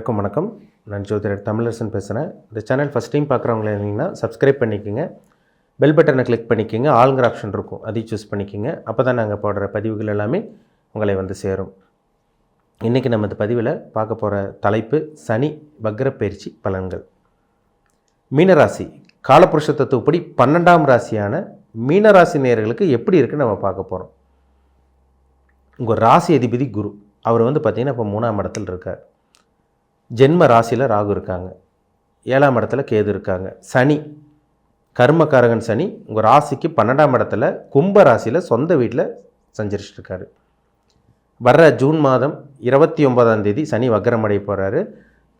எல்லாருக்கும் வணக்கம். நான் ஜோதிடர் தமிழரசன் பேசுகிறேன் இந்த சேனல் ஃபஸ்ட் டைம் பார்க்குறவங்கள இருந்தீங்கன்னா சப்ஸ்கிரைப் பண்ணிக்கோங்க. பெல் பட்டனை கிளிக் பண்ணிக்கோங்க. ஆளுங்கிற ஆப்ஷன் இருக்கும். அதையும் சூஸ் பண்ணிக்கோங்க. அப்போ தான் நாங்கள் போடுற பதிவுகள் எல்லாமே உங்களை வந்து சேரும். இன்றைக்கி நம்ம இந்த பதிவில் பார்க்க போகிற தலைப்பு சனி வக்ர பயிற்சி பலன்கள். மீனராசி காலபுருஷத்தத்துப்படி தத்துவப்படி பன்னெண்டாம் ராசியான மீனராசி நேயர்களுக்கு எப்படி இருக்குன்னு நம்ம பார்க்க போகிறோம் உங்கள் ராசி அதிபதி குரு. அவர் வந்து பார்த்திங்கன்னா இப்போ மூணாம் இடத்துல இருக்கார். ஜென்ம ராசியில் ராகு இருக்காங்க. ஏழாம் இடத்துல கேது இருக்காங்க. சனி கர்மக்காரகன் சனி உங்கள் ராசிக்கு பன்னெண்டாம் இடத்துல கும்ப ராசியில் சொந்த வீட்டில் சஞ்சரிச்சிட்ருக்காரு. வர்ற ஜூன் மாதம் இருபத்தி ஒன்பதாம் தேதி சனி வக்கரம் அடைய போகிறாரு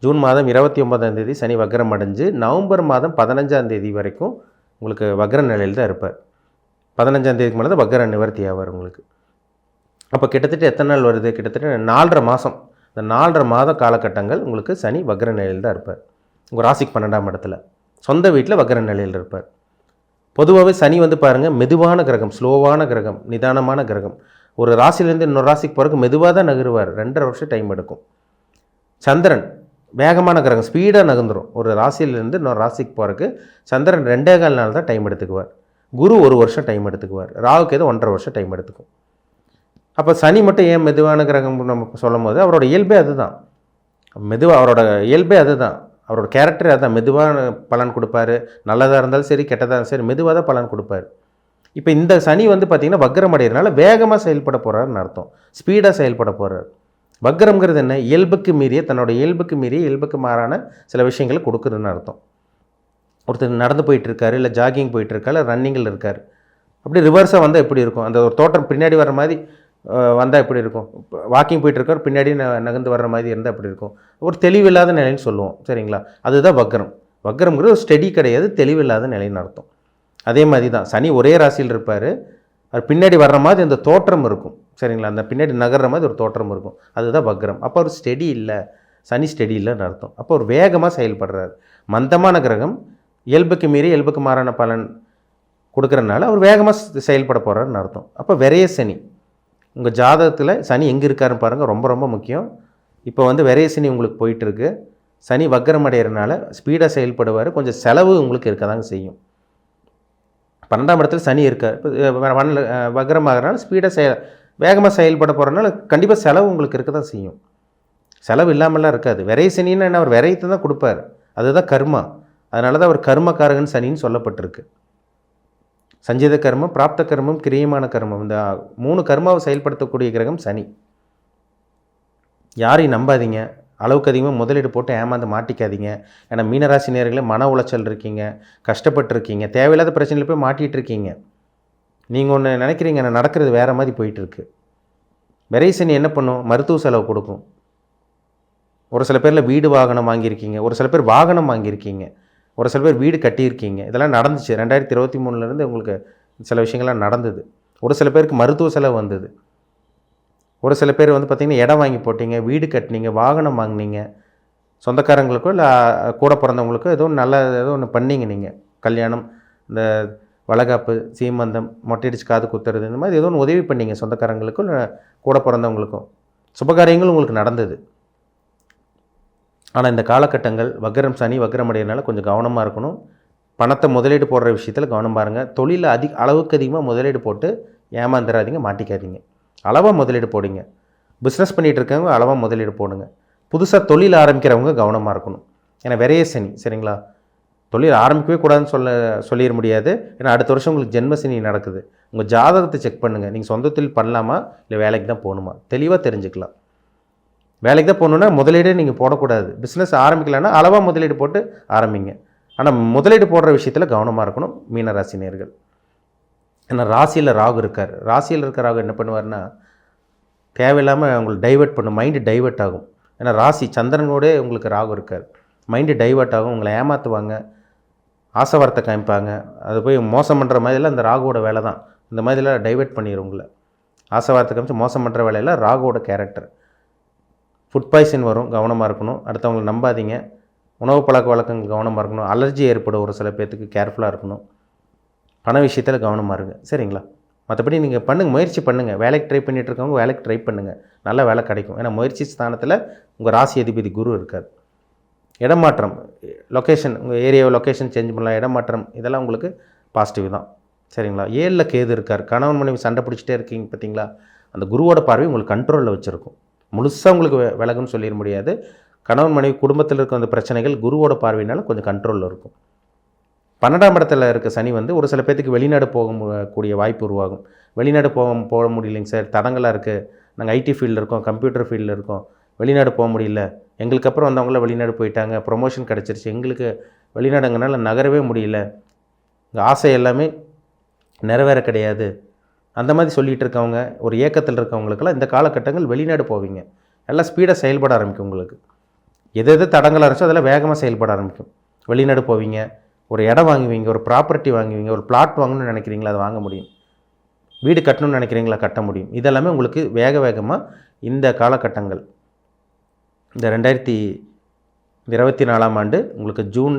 ஜூன் மாதம் இருபத்தி ஒன்பதாம் தேதி சனி வக்கரம் அடைஞ்சு நவம்பர் மாதம் பதினஞ்சாம் தேதி வரைக்கும் உங்களுக்கு வக்ர நிலையில் தான் இருப்பார். பதினஞ்சாம் தேதிக்கு மேலே தான் வக்கர நிவர்த்தி ஆவார் உங்களுக்கு. அப்போ கிட்டத்தட்ட எத்தனை நாள் வருது? கிட்டத்தட்ட நாலரை மாதம் இந்த நாலரை மாத காலகட்டங்கள் உங்களுக்கு சனி வக்ர நிலையில் தான் இருப்பார். உங்கள் ராசிக்கு பன்னெண்டாம் இடத்துல. சொந்த வீட்டில் வக்ர நிலையில் இருப்பார். பொதுவாகவே சனி வந்து பாருங்கள் மெதுவான கிரகம் ஸ்லோவான கிரகம் நிதானமான கிரகம். ஒரு ராசிலேருந்து இன்னொரு ராசிக்கு போகிறதுக்கு மெதுவாக தான் நகருவார். ரெண்டரை வருஷம் டைம் எடுக்கும். சந்திரன் வேகமான கிரகம் ஸ்பீடாக நகர்ந்துடும் ஒரு ராசியிலேருந்து இன்னொரு ராசிக்கு போகிறதுக்கு சந்திரன் ரெண்டே கால் நாள் தான் டைம் எடுத்துக்குவார். குரு ஒரு வருஷம் டைம் எடுத்துக்குவார். ராகுக்கு ஏதோ ஒன்றரை வருஷம் டைம் எடுத்துக்கும். அப்போ சனி மட்டும் ஏன் மெதுவான கிரகம் நம்ம சொல்லும் போது அவரோட இயல்பே அதுதான். மெதுவாக அவரோட இயல்பே அதுதான். அவரோட கேரக்டர் அதுதான் மெதுவான பலன் கொடுப்பாரு. நல்லதாக இருந்தாலும் சரி கெட்டதாக இருந்தாலும் சரி மெதுவாக தான் பலன் கொடுப்பாரு. இப்போ இந்த சனி வந்து பார்த்திங்கன்னா வக்ரம் அடைகிறனால வேகமாக செயல்பட போகிறாருன்னு அர்த்தம். ஸ்பீடாக செயல்பட போகிறார் வக்ரம்ங்கிறது என்ன? இயல்புக்கு மீறிய தன்னோட இயல்புக்கு மீறிய இயல்புக்கு மாறான சில விஷயங்களை கொடுக்குறதுன்னு அர்த்தம். ஒருத்தர் நடந்து போயிட்டுருக்காரு இல்லை ஜாகிங் போயிட்டுருக்காரு இல்லை ரன்னிங்கில் இருக்கார். அப்படி ரிவர்ஸாக வந்தால் எப்படி இருக்கும்? அந்த ஒரு தோட்டம் பின்னாடி வர மாதிரி வந்தால் எப்படி இருக்கும்? வாக்கிங் போயிட்டுருக்கார் பின்னாடி ந நகர்ந்து வர்ற மாதிரி இருந்தால் எப்படி இருக்கும்? ஒரு தெளிவில்லாத நிலைன்னு சொல்லுவோம் சரிங்களா? அதுதான் வக்ரம். வக்ரம்ங்கிறது ஒரு ஸ்டெடி கிடையாது தெளிவில்லாத நிலைன்னு அர்த்தம். அதே மாதிரி தான் சனி ஒரே ராசியில் இருப்பார் அது பின்னாடி வர்ற மாதிரி அந்த தோற்றம் இருக்கும் சரிங்களா? அந்த பின்னாடி நகர்ற மாதிரி ஒரு தோற்றம் இருக்கும். அதுதான் வக்ரம். அப்போ ஒரு ஸ்டெடி இல்லை. சனி ஸ்டெடி இல்லைன்னு அர்த்தம். அப்போ ஒரு வேகமாக செயல்படுறாரு. மந்தமான கிரகம் இயல்புக்கு மீறி இயல்புக்கு மாறான பலன் கொடுக்குறனால அவர் வேகமாக செயல்பட போகிறாருன்னு அர்த்தம். அப்போ விரைய சனி. உங்கள் ஜாதகத்தில் சனி எங்கே இருக்காருன்னு பாருங்கள் ரொம்ப ரொம்ப முக்கியம். இப்போ வந்து விரைய சனி உங்களுக்கு போயிட்டுருக்கு. சனி வக்ரம் அடைகிறனால ஸ்பீடாக செயல்படுவார். கொஞ்சம் செலவு உங்களுக்கு இருக்க தாங்க செய்யும். பன்னெண்டாம் இடத்துல சனி இருக்கார். இப்போ வன்ல வக்கரமாகறனால ஆகிறனால ஸ்பீடாக செய வேகமாக செயல்பட போகிறனால கண்டிப்பாக செலவு உங்களுக்கு இருக்க தான் செய்யும். செலவு இல்லாமலாம் இருக்காது. விரைய சனின்னு என்ன? அவர் விரையத்தை தான் கொடுப்பார். அதுதான் கர்மா. அதனால தான் அவர் கர்மக்காரகன் சனின்னு சொல்லப்பட்டிருக்கு. சஞ்சித கர்மம் பிராப்த கர்மம் கிரியமான கர்மம். இந்த மூணு கர்மாவை செயல்படுத்தக்கூடிய கிரகம் சனி. யாரையும் நம்பாதீங்க. அளவுக்கு அதிகமாக முதலீடு போட்டு ஏமாந்து மாட்டிக்காதீங்க. ஏன்னா மீனராசி நேர்களை மன உளைச்சல் இருக்கீங்க கஷ்டப்பட்டுருக்கீங்க தேவையில்லாத பிரச்சனையில் போய் மாட்டிகிட்டு இருக்கீங்க நீங்கள் ஒன்று நினைக்கிறீங்க நான் நடக்கிறது வேறு மாதிரி போயிட்டுருக்கு. விரைசனி என்ன பண்ணும்? மருத்துவ செலவு கொடுக்கும். ஒரு சில பேரில் வீடு வாகனம் வாங்கியிருக்கீங்க. ஒரு சில பேர் வாகனம் வாங்கியிருக்கீங்க. ஒரு சில பேர் வீடு கட்டியிருக்கீங்க. இதெல்லாம் நடந்துச்சு. ரெண்டாயிரத்தி இருபத்தி மூணுலேருந்து உங்களுக்கு சில விஷயங்கள்லாம் நடந்தது. ஒரு சில பேருக்கு மருத்துவ செலவு வந்தது. ஒரு சில பேர் வந்து பார்த்திங்கன்னா இடம் வாங்கி போட்டீங்க வீடு கட்டினீங்க வாகனம் வாங்கினீங்க. சொந்தக்காரங்களுக்கோ இல்லை கூட பிறந்தவங்களுக்கோ ஏதோ நல்ல ஏதோ ஒன்று பண்ணீங்க நீங்கள் கல்யாணம் இந்த வளகாப்பு சீமந்தம் மொட்டையடிச்சு காது குத்துறது இந்த மாதிரி ஏதோ ஒன்று உதவி பண்ணீங்க சொந்தக்காரங்களுக்கும் இல்லை கூட பிறந்தவங்களுக்கும் சுபகாரியங்கள் உங்களுக்கு நடந்தது. ஆனால் இந்த காலகட்டங்கள் வக்ரம் சனி வக்ரம் அடையிறனால கொஞ்சம் கவனமாக இருக்கணும். பணத்தை முதலீடு போடுற விஷயத்தில் கவனம் பாருங்கள் தொழிலில் அதிக அளவுக்கு அதிகமாக முதலீடு போட்டு ஏமாந்துடாதீங்க மாட்டிக்காதீங்க. அளவாக முதலீடு போடுங்க. பிஸ்னஸ் பண்ணிகிட்டு இருக்கவங்க அளவாக முதலீடு போடுங்க. புதுசாக தொழில் ஆரம்பிக்கிறவங்க கவனமாக இருக்கணும். ஏன்னா விரைய சனி சரிங்களா? தொழில் ஆரம்பிக்கவே கூடாதுன்னு சொல்ல சொல்லிட முடியாது. ஏன்னா அடுத்த வருஷம் உங்களுக்கு ஜென்ம சனி நடக்குது. உங்கள் ஜாதகத்தை செக் பண்ணுங்கள் நீங்கள் சொந்த தொழில் பண்ணலாமா? இல்லை வேலைக்கு தான் போகணுமா? தெளிவாக தெரிஞ்சுக்கலாம். வேலைக்கு தான் போகணுன்னா முதலீடே நீங்கள் போடக்கூடாது. பிஸ்னஸ் ஆரம்பிக்கலான்னா அளவாக முதலீடு போட்டு ஆரம்பிங்க. ஆனால் முதலீடு போடுற விஷயத்தில் கவனமாக இருக்கணும் மீனராசி நேர்கள் ஏன்னா ராசியில் ராகு இருக்கார். ராசியில் இருக்கிற ராகு என்ன பண்ணுவார்னா தேவையில்லாமல் உங்களுக்கு டைவெர்ட் பண்ணும் மைண்டு டைவெர்ட் ஆகும். ஏன்னா ராசி சந்திரனோடே உங்களுக்கு ராகு இருக்கார். மைண்டு டைவெர்ட் ஆகும் உங்களை ஏமாற்றுவாங்க ஆசை வார்த்தை காமிப்பாங்க. அது போய் மோசம் பண்ணுற மாதிரிலாம் அந்த ராகுவோட வேலை தான் இந்த மாதிரிலாம் டைவெர்ட் பண்ணிடும் உங்களை. ஆசை வார்த்தை காமிச்சு மோசம் பண்ணுற வேலையில் ராகுவோட கேரக்டர் ஃபுட் பாய்சன் வரும் கவனமாக இருக்கணும். அடுத்தவங்களை நம்பாதீங்க. உணவு பழக்க வழக்கங்கள் கவனமாக இருக்கணும். அலர்ஜி ஏற்படும் ஒரு சில பேர்த்துக்கு கேர்ஃபுல்லாக இருக்கணும். பண விஷயத்தில் கவனமாக இருங்க. சரிங்களா? மற்றபடி நீங்கள் பண்ணுங்கள் முயற்சி பண்ணுங்கள் வேலைக்கு ட்ரை பண்ணிகிட்டு இருக்கவங்க வேலைக்கு ட்ரை பண்ணுங்கள் நல்ல வேலை கிடைக்கும். ஏன்னா முயற்சி ஸ்தானத்தில் உங்கள் ராசி அதிபதி குரு இருக்கார். இடமாற்றம் லொக்கேஷன் உங்கள் ஏரியாவை லொக்கேஷன் சேஞ்ச் பண்ணலாம். இடமாற்றம் இதெல்லாம் உங்களுக்கு பாசிட்டிவ் தான். சரிங்களா? ஏழில் கேது இருக்கார். கணவன் மனைவி சண்டை பிடிச்சிட்டே இருக்கீங்க பார்த்தீங்களா அந்த குருவோட பார்வை உங்களுக்கு கண்ட்ரோலில் வச்சுருக்கும். முழுசாக உங்களுக்கு விலகுன்னு சொல்லிட முடியாது. கணவன் மனைவி குடும்பத்தில் இருக்க அந்த பிரச்சனைகள் குருவோட பார்வையினால கொஞ்சம் கண்ட்ரோலில் இருக்கும். பன்னெண்டாம் இடத்துல இருக்க சனி வந்து ஒரு சில பேர்த்துக்கு வெளிநாடு போக கூடிய வாய்ப்பு உருவாகும். வெளிநாடு போக போக முடியலைங்க சார். தடங்களாக இருக்குது நாங்கள் ஐடி ஃபீல்டில் இருக்கோம் கம்ப்யூட்டர் ஃபீல்டில் இருக்கோம். வெளிநாடு போக முடியல. எங்களுக்கு அப்புறம் வந்தவங்களாம் வெளிநாடு போயிட்டாங்க. ப்ரொமோஷன் கிடச்சிருச்சு. எங்களுக்கு வெளிநாடுங்கனால நகரவே முடியல. இந்த ஆசை எல்லாமே நிறைவேற கிடையாது. அந்த மாதிரி சொல்லிகிட்டு இருக்கவங்க ஒரு ஏக்கத்தில் இருக்கவங்களுக்கெல்லாம் இந்த காலகட்டங்கள் வெளிநாடு போவீங்க. எல்லாம் ஸ்பீடாக செயல்பட ஆரம்பிக்கும் உங்களுக்கு. எது எது தடங்கள் இருந்துச்சோ அதெல்லாம் வேகமாக செயல்பட ஆரம்பிக்கும். வெளிநாடு போவீங்க ஒரு இடம் வாங்குவீங்க ஒரு ப்ராப்பர்ட்டி வாங்குவீங்க ஒரு பிளாட் வாங்கணும்னு நினைக்கிறீங்களா அதை வாங்க முடியும். வீடு கட்டணும்னு நினைக்கிறீங்களா கட்ட முடியும். இதெல்லாமே உங்களுக்கு வேக வேகமாக இந்த காலகட்டங்கள். இந்த ரெண்டாயிரத்தி இருபத்தி நாலாம் ஆண்டு உங்களுக்கு ஜூன்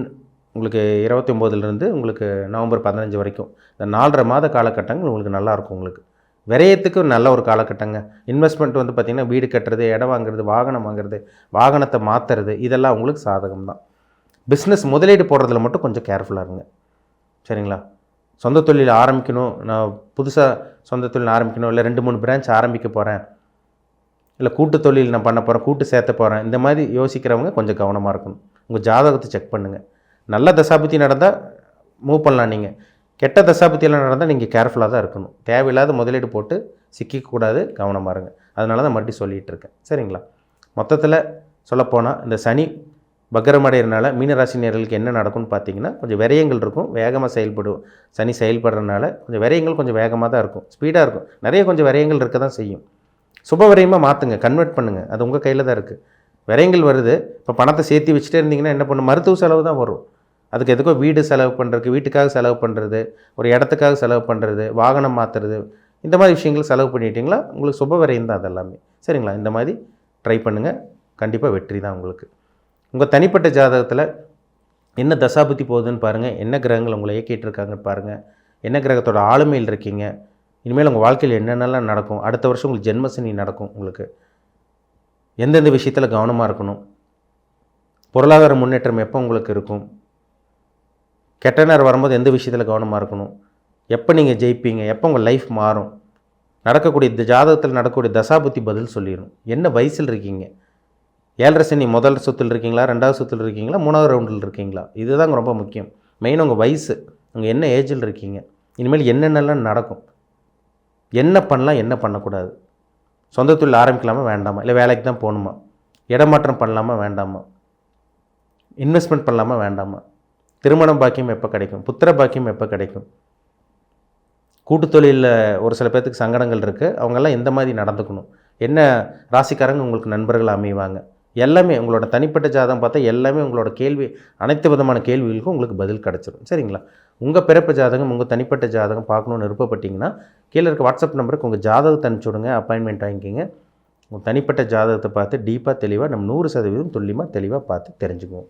உங்களுக்கு இருபத்தி ஒம்போதுலேருந்து உங்களுக்கு நவம்பர் பதினஞ்சு வரைக்கும். இந்த நாலரை மாத காலகட்டங்கள் உங்களுக்கு நல்லாயிருக்கும் உங்களுக்கு. விரயத்துக்கு நல்ல ஒரு காலகட்டங்க. இன்வெஸ்ட்மெண்ட் வந்து பார்த்திங்கன்னா வீடு கட்டுறது இடம் வாங்குறது வாகனம் வாங்குறது வாகனத்தை மாற்றுறது இதெல்லாம் உங்களுக்கு சாதகம் தான் பிஸ்னஸ் முதலீடு போடுறதுல மட்டும் கொஞ்சம் கேர்ஃபுல்லாக இருங்க. சரிங்களா? சொந்த தொழில் ஆரம்பிக்கணும். நான் புதுசாக சொந்த தொழில் ஆரம்பிக்கணும். இல்லை ரெண்டு மூணு பிரான்ச் ஆரம்பிக்க போகிறேன் இல்லை கூட்டு தொழில் நான் பண்ண போகிறேன் கூட்டு சேர்த்த போகிறேன் இந்த மாதிரி யோசிக்கிறவங்க கொஞ்சம் கவனமாக இருக்கணும். உங்கள் ஜாதகத்தை செக் பண்ணுங்கள் நல்ல தசாபுத்தி நடந்தால் மூவ் பண்ணலாம் நீங்கள் கெட்ட தசாபுத்தியெல்லாம் நடந்தால் நீங்கள் கேர்ஃபுல்லாக தான் இருக்கணும். தேவையில்லாத முதலீடு போட்டு சிக்கிக்கக்கூடாது கவனமாக இருங்க. அதனால தான் மறுபடியும் சொல்லிகிட்டு இருக்கேன். சரிங்களா? மொத்தத்தில் சொல்லப்போனால் இந்த சனி பக்கரமடைகிறனால மீனராசினியர்களுக்கு என்ன நடக்கும்னு பார்த்தீங்கன்னா கொஞ்சம் விரயங்கள் இருக்கும். வேகமாக செயல்படும் சனி செயல்படுறதுனால கொஞ்சம் விரயங்கள் கொஞ்சம் வேகமாக தான் இருக்கும். ஸ்பீடாக இருக்கும். நிறைய கொஞ்சம் விரயங்கள் இருக்க தான் செய்யும். சுப விரயமாக மாற்றுங்க கன்வெர்ட் பண்ணுங்கள் அது உங்கள் கையில் தான் இருக்குது விரயங்கள் வருது. இப்போ பணத்தை சேர்த்து வச்சுட்டே இருந்தீங்கன்னா என்ன பண்ணும்? மருத்துவ செலவு தான் வரும். அதுக்கு எதுக்கோ வீடு செலவு பண்ணுறதுக்கு வீட்டுக்காக செலவு பண்ணுறது ஒரு இடத்துக்காக செலவு பண்ணுறது வாகனம் மாற்றுறது இந்த மாதிரி விஷயங்கள் செலவு பண்ணிட்டீங்களா? உங்களுக்கு சுப விரையும் தான் அதெல்லாமே. சரிங்களா? இந்த மாதிரி ட்ரை பண்ணுங்கள் கண்டிப்பாக வெற்றி தான் உங்களுக்கு. உங்கள் தனிப்பட்ட ஜாதகத்தில் என்ன தசாபுத்தி போகுதுன்னு பாருங்கள் என்ன கிரகங்கள் உங்களை இயக்கிட்டுருக்காங்கன்னு பாருங்கள் என்ன கிரகத்தோட ஆளுமையில் இருக்கீங்க. இனிமேல் உங்கள் வாழ்க்கையில் என்னென்னலாம் நடக்கும்? அடுத்த வருஷம் உங்களுக்கு ஜென்மசனி நடக்கும் உங்களுக்கு. எந்தெந்த விஷயத்தில் கவனமாக இருக்கணும்? பொருளாதார முன்னேற்றம் எப்போ உங்களுக்கு இருக்கும்? கெட்ட நேரம் வரும்போது எந்த விஷயத்தில் கவனமாக இருக்கணும்? எப்போ நீங்கள் ஜெயிப்பீங்க? எப்போ உங்கள் லைஃப் மாறும்? நடக்கக்கூடிய இந்த ஜாதகத்தில் நடக்கக்கூடிய தசாபுத்தி பதில் சொல்லிடும் என்ன வயசில் இருக்கீங்க? ஏழரை சனி முதல் சுற்றில் இருக்கீங்களா? ரெண்டாவது சுற்றில் இருக்கீங்களா? மூணாவது ரவுண்டில் இருக்கீங்களா? இதுதான் ரொம்ப முக்கியம். மெயின் உங்கள் வயசு. உங்கள் என்ன ஏஜில் இருக்கீங்க? இனிமேல் என்னென்னலாம் நடக்கும்? என்ன பண்ணலாம்? என்ன பண்ணக்கூடாது? சொந்த தொழில் ஆரம்பிக்கலாமா? வேண்டாமா? இல்லை வேலைக்கு தான் போகணுமா? இடமாற்றம் பண்ணலாமா? வேண்டாமா? இன்வெஸ்ட்மெண்ட் பண்ணலாமா? வேண்டாமா? திருமணம் பாக்கியம் எப்போ கிடைக்கும்? புத்திர பாக்கியம் எப்போ கிடைக்கும்? கூட்டு தொழிலில் ஒரு சில பேர்த்துக்கு சங்கடங்கள் இருக்குது அவங்கெல்லாம் எந்த மாதிரி நடந்துக்கணும்? என்ன ராசிக்காரங்க உங்களுக்கு நண்பர்கள் அமைவாங்க? எல்லாமே உங்களோட தனிப்பட்ட ஜாதகம் பார்த்தா எல்லாமே உங்களோட கேள்வி அனைத்து விதமான கேள்விகளுக்கும் உங்களுக்கு பதில் கிடச்சிரும். சரிங்களா? உங்கள் பிறப்பு ஜாதகம் உங்கள் தனிப்பட்ட ஜாதகம் பார்க்கணுன்னு விருப்பப்பட்டிங்கன்னா கீழே இருக்க வாட்ஸ்அப் நம்பருக்கு உங்கள் ஜாதகத்தை அனுப்பிச்சி விடுங்க அப்பாயின்மெண்ட் வாங்கிக்கிங்க. உங்கள் தனிப்பட்ட ஜாதகத்தை பார்த்து டீப்பாக தெளிவாக நம்ம நூறு சதவீதம் துல்லியமாக தெளிவாக பார்த்து தெரிஞ்சுக்குவோம்.